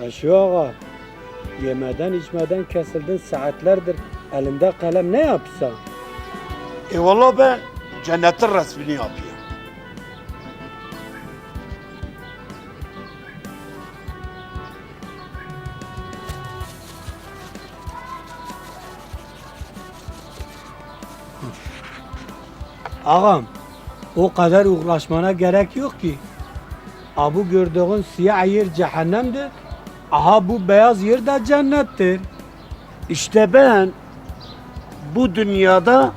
Ha şu ağa. Yemeden içmeden kesildin saatlerdir. Elimde kalem ne yapsam? E valla ben cennetin resmini yapıyorum. Ağam, o kadar uğraşmana gerek yok ki. Ha bu gördüğün siyah yer cehennemdir. Aha bu beyaz yer de cennettir. İşte ben bu dünyada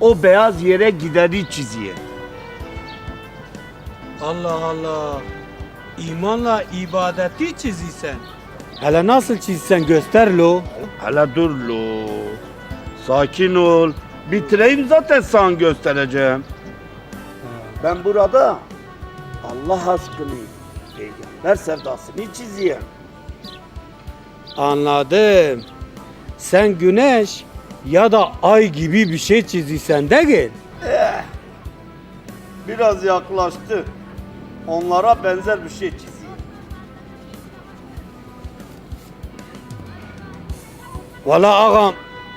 o beyaz yere gideri çiziyor. Allah Allah. İmanla ibadeti çiziysen. Hele nasıl çizsen göster lo. Hele dur lo. Sakin ol. Bitireyim zaten sana göstereceğim. Ben burada Allah aşkını, peygamber sevdasını çiziyorum. Anladım. Sen güneş ya da ay gibi bir şey çiziysen değil. Biraz yaklaştı. Onlara benzer bir şey çiziyor. Valla ağam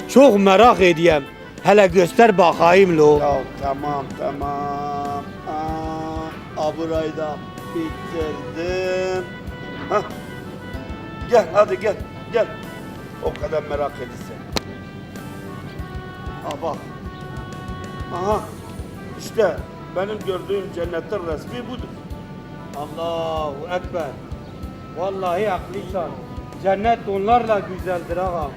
çok merak edeyim. Hele göster bakayım lo. Ya tamam tamam. Aa, a, burayı da bitirdim. Hah. Gel hadi gel gel. O kadar merak edilse. Ha bak. Aha. İşte benim gördüğüm cennetin resmi budur. Allahu Ekber. Vallahi haklıysan. Cennet onlarla güzeldir ağam.